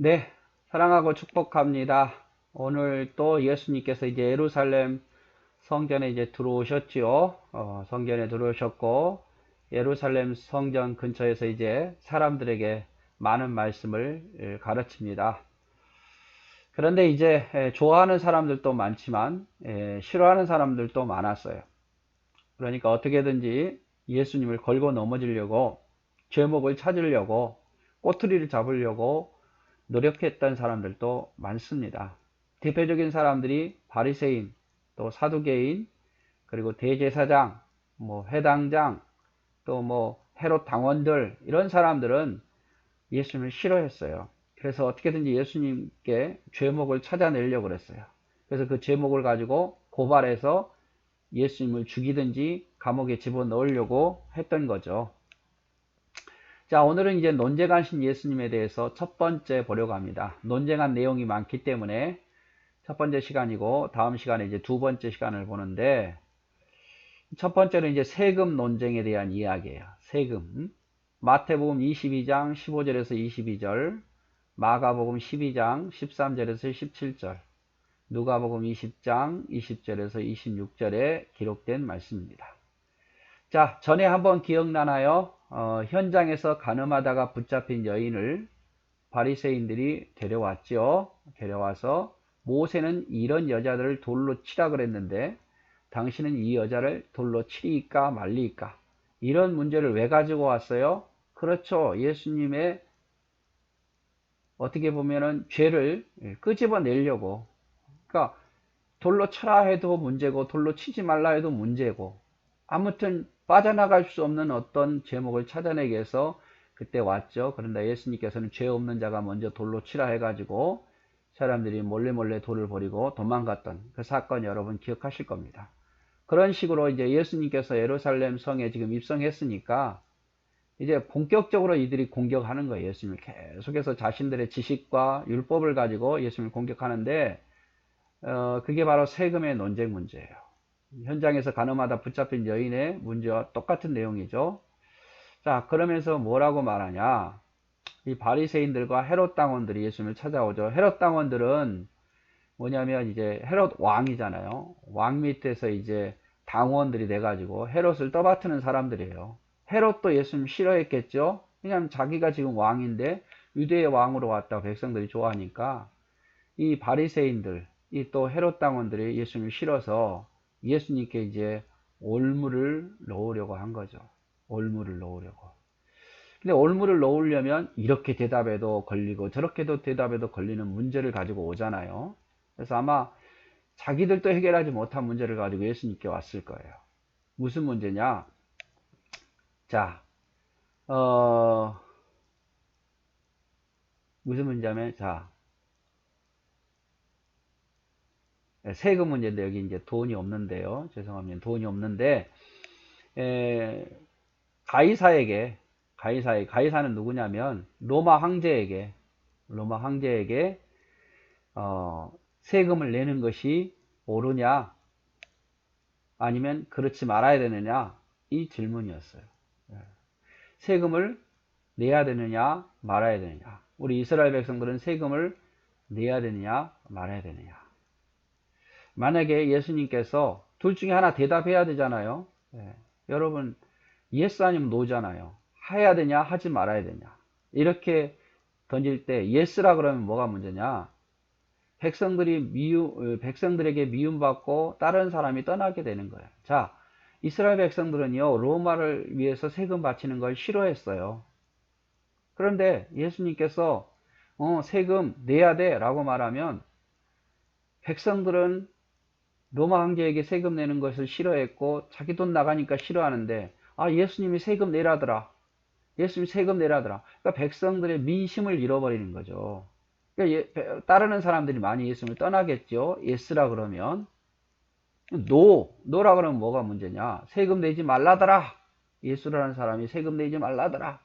네, 사랑하고 축복합니다. 오늘 또 예수님께서 이제 예루살렘 성전에 이제 들어오셨지요. 어, 성전에 들어오셨고 예루살렘 성전 근처에서 이제 사람들에게 많은 말씀을 예, 가르칩니다. 그런데 이제 예, 좋아하는 사람들도 많지만 예, 싫어하는 사람들도 많았어요. 그러니까 어떻게든지 예수님을 걸고 넘어지려고 죄목을 찾으려고 꼬투리를 잡으려고 노력했던 사람들도 많습니다. 대표적인 사람들이 바리새인, 또 사두개인, 그리고 대제사장, 뭐 회당장, 또 뭐 헤롯 당원들 이런 사람들은 예수님을 싫어했어요. 그래서 어떻게든지 예수님께 죄목을 찾아내려고 그랬어요. 그래서 그 죄목을 가지고 고발해서 예수님을 죽이든지 감옥에 집어넣으려고 했던 거죠. 자, 오늘은 이제 논쟁하신 예수님에 대해서 첫 번째 보려고 합니다. 논쟁한 내용이 많기 때문에 첫 번째 시간이고 다음 시간에 이제 두 번째 시간을 보는데 첫 번째는 이제 세금 논쟁에 대한 이야기예요. 세금. 마태복음 22장 15절에서 22절, 마가복음 12장 13절에서 17절, 누가복음 20장 20절에서 26절에 기록된 말씀입니다. 자, 전에 한번 기억나나요? 어, 현장에서 가늠하다가 붙잡힌 여인을 바리새인들이 데려왔죠. 데려와서 모세는 이런 여자들을 돌로 치라 그랬는데 당신은 이 여자를 돌로 치리까 말리까? 이런 문제를 왜 가지고 왔어요? 그렇죠. 예수님의 어떻게 보면은 죄를 끄집어내려고. 그러니까 돌로 쳐라 해도 문제고 돌로 치지 말라 해도 문제고 아무튼 빠져나갈 수 없는 어떤 제목을 찾아내기 위해서 그때 왔죠. 그런데 예수님께서는 죄 없는 자가 먼저 돌로 치라 해가지고 사람들이 몰래 몰래 돌을 버리고 도망갔던 그 사건 여러분 기억하실 겁니다. 그런 식으로 이제 예수님께서 예루살렘 성에 지금 입성했으니까 이제 본격적으로 이들이 공격하는 거예요. 예수님을 계속해서 자신들의 지식과 율법을 가지고 예수님을 공격하는데 어, 그게 바로 세금의 논쟁 문제예요. 현장에서 가늠하다 붙잡힌 여인의 문제와 똑같은 내용이죠. 자, 그러면서 뭐라고 말하냐? 이 바리새인들과 헤롯 당원들이 예수님을 찾아오죠. 헤롯 당원들은 뭐냐면 이제 헤롯 왕이잖아요. 왕 밑에서 이제 당원들이 돼 가지고 헤롯을 떠받드는 사람들이에요. 헤롯도 예수님 싫어했겠죠. 왜냐하면 자기가 지금 왕인데 유대의 왕으로 왔다 백성들이 좋아하니까 이 바리새인들, 이 또 헤롯 당원들이 예수님을 싫어서 예수님께 이제 올무를 넣으려고 한 거죠. 올무를 넣으려고. 근데 올무를 넣으려면 이렇게 대답해도 걸리고 저렇게도 대답해도 걸리는 문제를 가지고 오잖아요. 그래서 아마 자기들도 해결하지 못한 문제를 가지고 예수님께 왔을 거예요. 무슨 문제냐? 자, 어, 무슨 문제냐면, 자, 예, 세금 문제인데 여기 이제 돈이 없는데요. 죄송합니다. 돈이 없는데 에, 가이사에게 가이사에 가이사는 누구냐면 로마 황제에게 로마 황제에게 어, 세금을 내는 것이 옳으냐 아니면 그렇지 말아야 되느냐 이 질문이었어요. 예. 세금을 내야 되느냐 말아야 되느냐 우리 이스라엘 백성들은 세금을 내야 되느냐 말아야 되느냐 만약에 예수님께서 둘 중에 하나 대답해야 되잖아요. 예. 여러분, 예스 아니면 노잖아요. 해야 되냐, 하지 말아야 되냐. 이렇게 던질 때 예스라 그러면 뭐가 문제냐? 백성들이 미움, 어, 백성들에게 미움받고 다른 사람이 떠나게 되는 거예요. 자, 이스라엘 백성들은요, 로마를 위해서 세금 바치는 걸 싫어했어요. 그런데 예수님께서 어, 세금 내야 돼 라고 말하면 백성들은 로마 황제에게 세금 내는 것을 싫어했고 자기 돈 나가니까 싫어하는데 아 예수님이 세금 내라더라. 예수님이 세금 내라더라. 그러니까 백성들의 민심을 잃어버리는 거죠. 그러니까 예, 따르는 사람들이 많이 예수님을 떠나겠죠. 예스라 그러면 노, 노라 그러면 뭐가 문제냐? 세금 내지 말라더라. 예수라는 사람이 세금 내지 말라더라.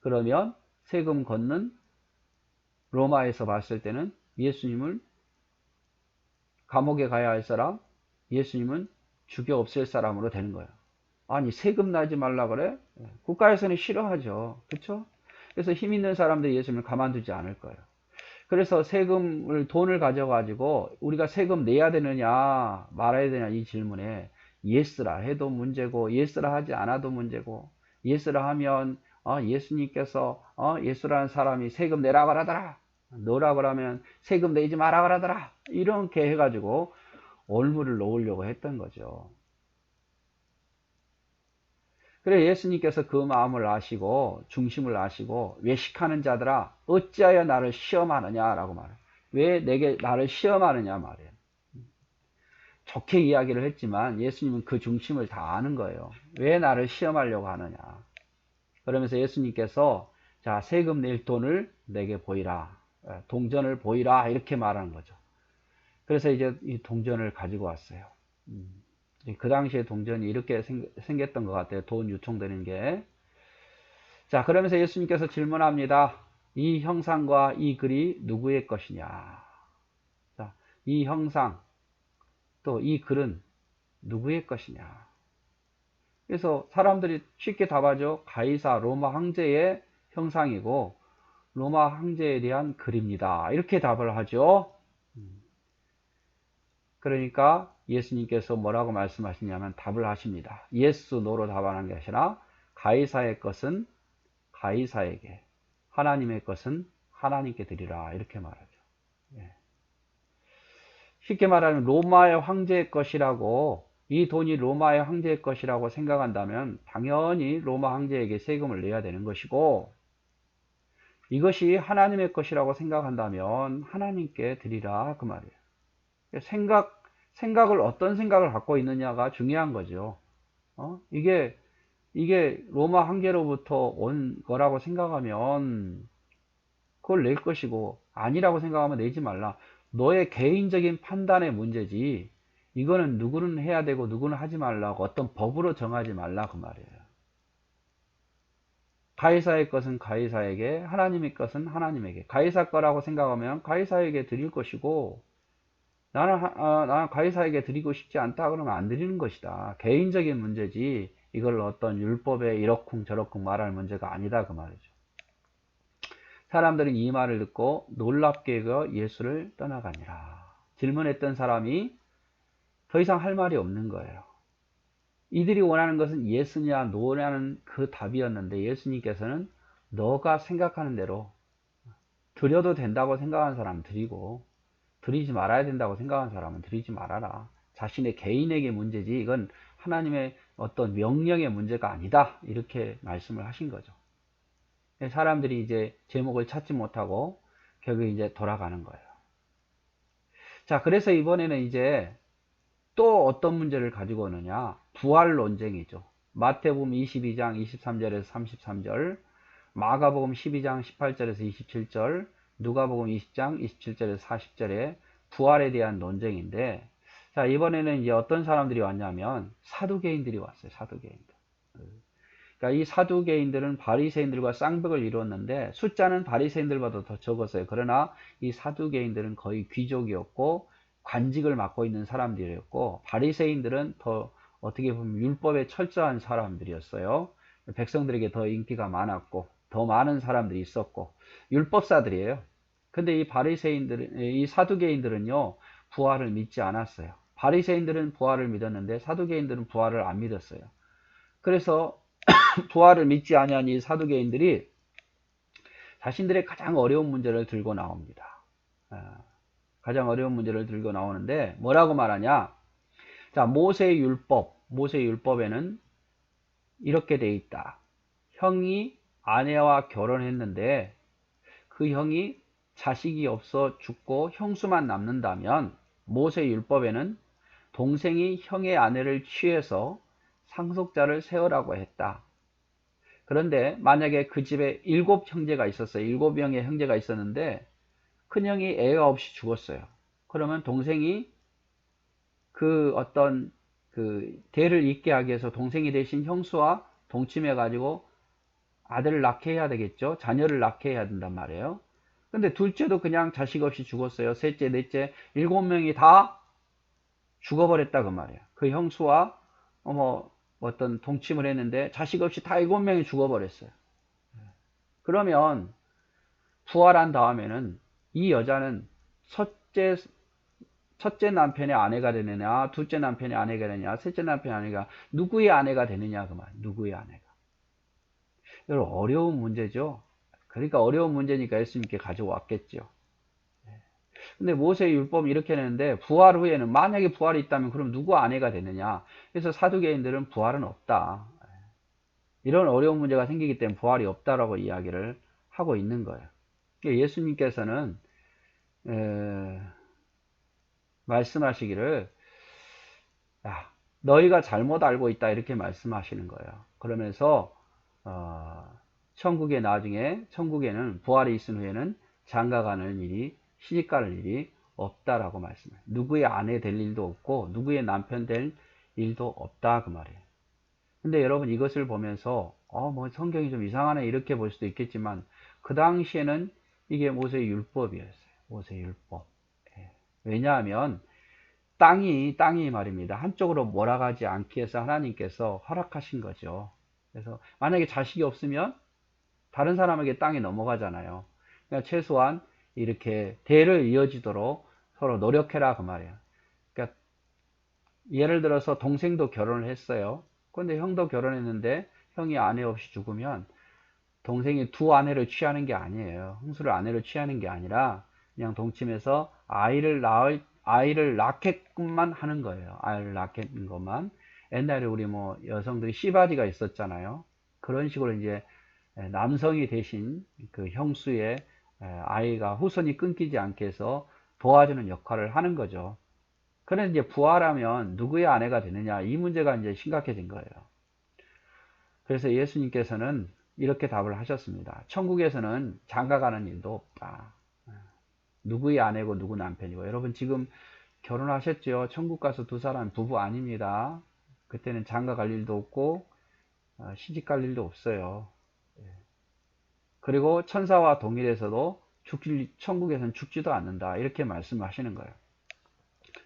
그러면 세금 걷는 로마에서 봤을 때는 예수님을 감옥에 가야 할 사람, 예수님은 죽여 없앨 사람으로 되는 거예요. 아니 세금 나지 말라 그래? 국가에서는 싫어하죠. 그렇죠? 그래서 힘 있는 사람들이 예수님을 가만두지 않을 거예요. 그래서 세금을 돈을 가져가지고 우리가 세금 내야 되느냐 말아야 되냐 이 질문에 예스라 해도 문제고 예스라 하지 않아도 문제고 예스라 하면 어, 예수님께서 어, 예수라는 사람이 세금 내라 그러더라 너라 그러면 세금 내지 마라 그러더라 이렇게 해가지고 올무를 놓으려고 했던 거죠. 그래 예수님께서 그 마음을 아시고 중심을 아시고 외식하는 자들아 어찌하여 나를 시험하느냐라고 말해요. 왜 내게 나를 시험하느냐 말이에요. 좋게 이야기를 했지만 예수님은 그 중심을 다 아는 거예요. 왜 나를 시험하려고 하느냐. 그러면서 예수님께서 자 세금 낼 돈을 내게 보이라. 예, 동전을 보이라 이렇게 말하는 거죠. 그래서 이제 이 동전을 가지고 왔어요. 음. 그 당시에 동전이 이렇게 생, 생겼던 것 같아요. 돈 유통되는 게. 자, 그러면서 예수님께서 질문합니다. 이 형상과 이 글이 누구의 것이냐? 자, 이 형상, 또 이 글은 누구의 것이냐? 그래서 사람들이 쉽게 답하죠. 가이사 로마 황제의 형상이고 로마 황제에 대한 글입니다. 이렇게 답을 하죠. 그러니까 예수님께서 뭐라고 말씀하시냐면 답을 하십니다. 예수 노로 답하는 게 아니라 가이사의 것은 가이사에게 하나님의 것은 하나님께 드리라 이렇게 말하죠. 예. 쉽게 말하면 로마의 황제의 것이라고 이 돈이 로마의 황제의 것이라고 생각한다면 당연히 로마 황제에게 세금을 내야 되는 것이고 이것이 하나님의 것이라고 생각한다면 하나님께 드리라 그 말이에요. 생각, 생각을 어떤 생각을 갖고 있느냐가 중요한 거죠. 어? 이게, 이게 로마 황제로부터 온 거라고 생각하면 그걸 낼 것이고 아니라고 생각하면 내지 말라. 너의 개인적인 판단의 문제지. 이거는 누구는 해야 되고 누구는 하지 말라고 어떤 법으로 정하지 말라 그 말이에요. 가이사의 것은 가이사에게, 하나님의 것은 하나님에게. 가이사 거라고 생각하면 가이사에게 드릴 것이고 나는, 어, 나는 가이사에게 드리고 싶지 않다 그러면 안 드리는 것이다. 개인적인 문제지 이걸 어떤 율법에 이러쿵 저러쿵 말할 문제가 아니다 그 말이죠. 사람들은 이 말을 듣고 놀랍게 그 예수를 떠나가니라. 질문했던 사람이 더 이상 할 말이 없는 거예요. 이들이 원하는 것은 예수냐 노냐는 그 답이었는데 예수님께서는 너가 생각하는 대로 드려도 된다고 생각하는 사람 드리고 드리지 말아야 된다고 생각하는 사람은 드리지 말아라. 자신의 개인에게 문제지 이건 하나님의 어떤 명령의 문제가 아니다. 이렇게 말씀을 하신 거죠. 사람들이 이제 제목을 찾지 못하고 결국 이제 돌아가는 거예요. 자, 그래서 이번에는 이제 또 어떤 문제를 가지고 오느냐? 부활 논쟁이죠. 마태복음 22장 23절에서 33절, 마가복음 12장 18절에서 27절, 누가복음 20장 27절에서 40절에 부활에 대한 논쟁인데 자 이번에는 이제 어떤 사람들이 왔냐면 사두개인들이 왔어요. 사두개인들. 그러니까 이 사두개인들은 바리새인들과 쌍벽을 이루었는데 숫자는 바리새인들보다 더 적었어요. 그러나 이 사두개인들은 거의 귀족이었고 관직을 맡고 있는 사람들이었고 바리새인들은 더 어떻게 보면 율법에 철저한 사람들이었어요. 백성들에게 더 인기가 많았고 더 많은 사람들이 있었고 율법사들이에요. 근데 이 바리새인들, 이 사두개인들은요 부활을 믿지 않았어요. 바리새인들은 부활을 믿었는데 사두개인들은 부활을 안 믿었어요. 그래서 부활을 믿지 아니한 이 사두개인들이 자신들의 가장 어려운 문제를 들고 나옵니다. 아, 가장 어려운 문제를 들고 나오는데 뭐라고 말하냐? 자 모세의 율법, 모세의 율법에는 이렇게 돼 있다. 형이 아내와 결혼했는데 그 형이 자식이 없어 죽고 형수만 남는다면 모세 율법에는 동생이 형의 아내를 취해서 상속자를 세우라고 했다. 그런데 만약에 그 집에 일곱 형제가 있었어요. 일곱 명의 형제가 있었는데 큰형이 애가 없이 죽었어요. 그러면 동생이 그 어떤 그 대를 잇게 하기 위해서 동생이 대신 형수와 동침해 가지고 아들을 낳게 해야 되겠죠. 자녀를 낳게 해야 된단 말이에요. 근데 둘째도 그냥 자식 없이 죽었어요. 셋째, 넷째, 일곱 명이 다 죽어버렸다 그 말이에요. 그 형수와 뭐 어떤 동침을 했는데 자식 없이 다 일곱 명이 죽어버렸어요. 그러면 부활한 다음에는 이 여자는 첫째 첫째 남편의 아내가 되느냐, 둘째 남편의 아내가 되느냐, 셋째 남편의 아내가 누구의 아내가 되느냐 그 말. 누구의 아내가. 여러분 어려운 문제죠. 그러니까 어려운 문제니까 예수님께 가져왔겠죠. 근데 모세의 율법은 이렇게 했는데 부활 후에는 만약에 부활이 있다면 그럼 누구 아내가 되느냐? 그래서 사두개인들은 부활은 없다. 이런 어려운 문제가 생기기 때문에 부활이 없다라고 이야기를 하고 있는 거예요. 그러니까 예수님께서는 에... 말씀하시기를 야, 너희가 잘못 알고 있다 이렇게 말씀하시는 거예요. 그러면서 어, 천국에 나중에 천국에는 부활이 있은 후에는 장가가는 일이 시집가는 일이 없다라고 말씀해요. 누구의 아내 될 일도 없고 누구의 남편 될 일도 없다 그 말이에요. 근데 여러분 이것을 보면서 어 뭐 성경이 좀 이상하네 이렇게 볼 수도 있겠지만 그 당시에는 이게 모세의 율법이었어요. 모세의 율법. 예. 왜냐하면 땅이 땅이 말입니다. 한쪽으로 몰아가지 않기 위해서 하나님께서 허락하신 거죠. 그래서 만약에 자식이 없으면 다른 사람에게 땅이 넘어가잖아요. 그러니까 최소한 이렇게 대를 이어지도록 서로 노력해라 그 말이에요. 그러니까 예를 들어서 동생도 결혼을 했어요. 근데 형도 결혼했는데 형이 아내 없이 죽으면 동생이 두 아내를 취하는 게 아니에요. 흥수를 아내로 취하는 게 아니라 그냥 동침해서 아이를 낳을 아이를 낳게끔만 하는 거예요. 아이를 낳게는 것만. 옛날에 우리 뭐 여성들이 씨바지가 있었잖아요. 그런 식으로 이제 남성이 대신 그 형수의 아이가 후손이 끊기지 않게 해서 도와주는 역할을 하는 거죠. 그런데 이제 부활하면 누구의 아내가 되느냐 이 문제가 이제 심각해진 거예요. 그래서 예수님께서는 이렇게 답을 하셨습니다. 천국에서는 장가가는 일도 없다. 누구의 아내고 누구 남편이고 여러분 지금 결혼하셨죠? 천국 가서 두 사람 부부 아닙니다. 그때는 장가 갈 일도 없고 시집 갈 일도 없어요. 그리고 천사와 동일해서도 죽지, 천국에서는 죽지도 않는다. 이렇게 말씀하시는 거예요.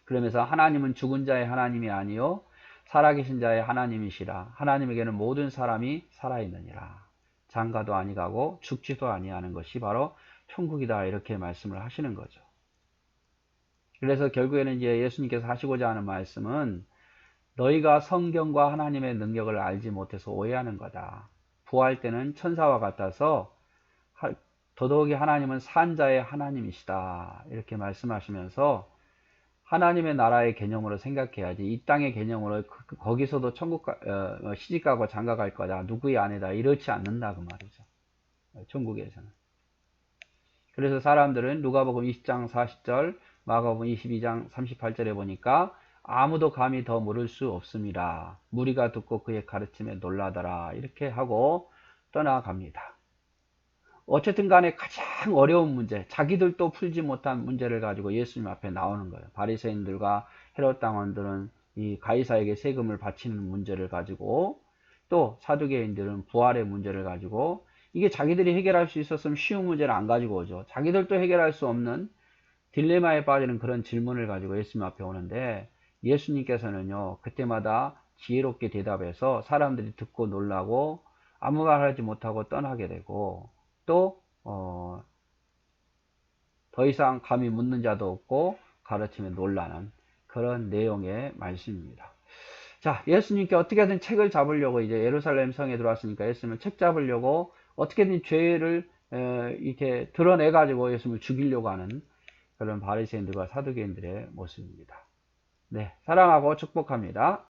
그러면서 하나님은 죽은 자의 하나님이 아니요 살아계신 자의 하나님이시라. 하나님에게는 모든 사람이 살아있느니라. 장가도 아니가고 죽지도 아니하는 것이 바로 천국이다. 이렇게 말씀을 하시는 거죠. 그래서 결국에는 이제 예수님께서 하시고자 하는 말씀은 너희가 성경과 하나님의 능력을 알지 못해서 오해하는 거다. 부활 때는 천사와 같아서 더더욱이 하나님은 산자의 하나님이시다. 이렇게 말씀하시면서 하나님의 나라의 개념으로 생각해야지 이 땅의 개념으로 그, 거기서도 천국 가, 어, 시집가고 장가갈 거다. 누구의 아내다. 이렇지 않는다 그 말이죠. 천국에서는. 그래서 사람들은 누가복음 20장 40절, 마가복음 22장 38절에 보니까 아무도 감히 더 물을 수 없습니다. 무리가 듣고 그의 가르침에 놀라더라. 이렇게 하고 떠나갑니다. 어쨌든 간에 가장 어려운 문제, 자기들도 풀지 못한 문제를 가지고 예수님 앞에 나오는 거예요. 바리새인들과 헤롯 당원들은 이 가이사에게 세금을 바치는 문제를 가지고 또 사두개인들은 부활의 문제를 가지고 이게 자기들이 해결할 수 있었으면 쉬운 문제를 안 가지고 오죠. 자기들도 해결할 수 없는 딜레마에 빠지는 그런 질문을 가지고 예수님 앞에 오는데 예수님께서는요 그때마다 지혜롭게 대답해서 사람들이 듣고 놀라고 아무 말 하지 못하고 떠나게 되고 또, 어, 더 이상 감히 묻는 자도 없고 가르치면 놀라는 그런 내용의 말씀입니다. 자, 예수님께 어떻게든 책을 잡으려고 이제 예루살렘 성에 들어왔으니까 예수님을 책 잡으려고 어떻게든 죄를 에, 이렇게 드러내 가지고 예수님을 죽이려고 하는 그런 바리새인들과 사두개인들의 모습입니다. 네, 사랑하고 축복합니다.